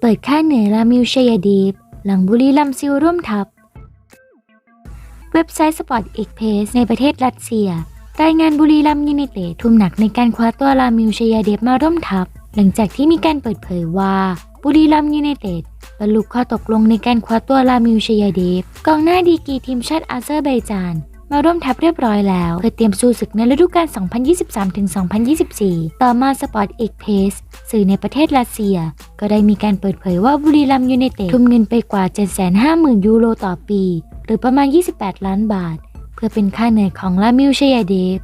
เปิดค่าเหนือลามิวชยดีฟหลังบุรีรัมซิลร่วมทัพ เว็บไซต์สปอร์ตเอกเพสในประเทศรัสเซีย รายงานบุรีรัมยูไนเต็ดทุ่มหนักในการคว้าตัวลามิวชยเดฟมาร่วมทัพ หลังจากที่มีการเปิดเผยว่าบุรีรัมยูไนเต็ดบรรลุข้อตกลงในการคว้าตัวลามิวชยเดฟกองหน้าดีกีทีมชาติอาเซอร์ไบจาน มาร่วมทัพเรียบร้อยแล้วเพื่อเตรียมสู้ศึกในฤดูกาล 2023-2024 ต่อมาสปอร์ตเอกเพสสื่อในประเทศรัสเซีย ก็ได้มีการเปิดเผยว่าบุรีรัมยูไนเต็ดทุ่มเงินไปกว่า 750,000 ยูโรต่อปี หรือประมาณ 28 ล้านบาท เพื่อเป็นค่าเหนื่อยของลามิวชยาเดฟ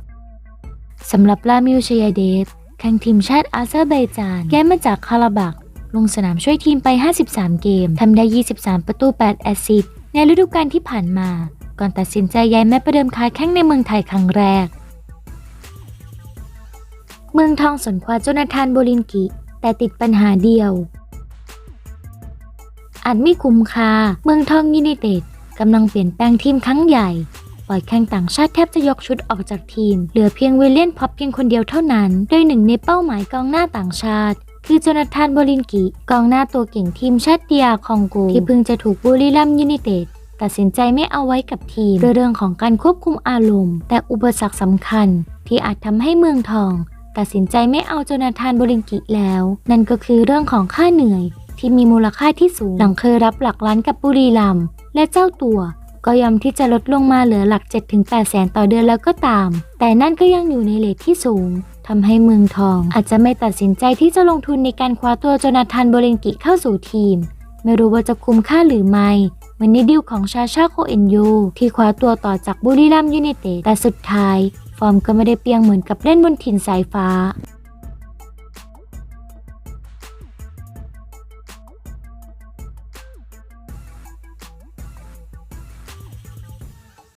สำหรับลามิวชยาเดฟแข่งทีมชาติอาเซอร์ไบจานย้ายมาจากคาราบักลงสนามช่วยทีมไป 53 เกมทำได้ 23 ประตู 8 แอสซิสต์ในฤดูกาลที่ผ่านมา ก่อนตัดสินใจย้ายแม้ประเดิมค้าแข้งในเมืองไทยครั้งแรก เมืองทองสนคว้าโจนาธานโบลินกิ แต่ติดปัญหาเดียว อาจไม่คุ้มค่าเมืองทองยูไนเต็ดกำลังเปลี่ยนแปลงทีมครั้งใหญ่ ปล่อยแข่งต่างชาติแทบจะยกชุดออกจากทีม เหลือเพียงวิลเลียนพ็อปเพียงคนเดียวเท่านั้น โดยหนึ่งในเป้าหมายกองหน้าต่างชาติ คือโจนาธานโบลินกิ กองหน้าตัวเก่งทีมชาติเดียคองโกที่เพิ่งจะถูกบุรีรัมย์ยูไนเต็ด ตัดสินใจไม่เอาไว้กับทีมด้วยเรื่องของการควบคุมอารมณ์ แต่อุปสรรคสำคัญที่อาจทำให้เมืองทอง ตัดสินใจไม่เอาโจนาธานโบลินกิแล้ว นั่นก็คือเรื่องของค่าเหนื่อย ที่มีมูลค่าที่สูง หลังเคยรับหลักล้านกับบุรีรัมย์และเจ้าตัวก็ยอมที่จะลดลงมาเหลือหลัก 7-8 แสนต่อเดือนแล้วก็ตาม แต่นั่นก็ยังอยู่ในเลทที่สูงทำให้เมืองทอง อาจจะไม่ตัดสินใจที่จะลงทุนในการคว้าตัวโจนาธานโบลินกิเข้าสู่ทีม ไม่รู้ว่าจะคุ้มค่าหรือไม่ เหมือนในดิวของชาชาโคเอ็นยูที่คว้าตัวต่อจากบุรีรัมยูไนเต็ดแต่สุดท้าย ฟอร์มก็ไม่ได้เปรียงเหมือนกับเล่นบนถิ่นสายฟ้า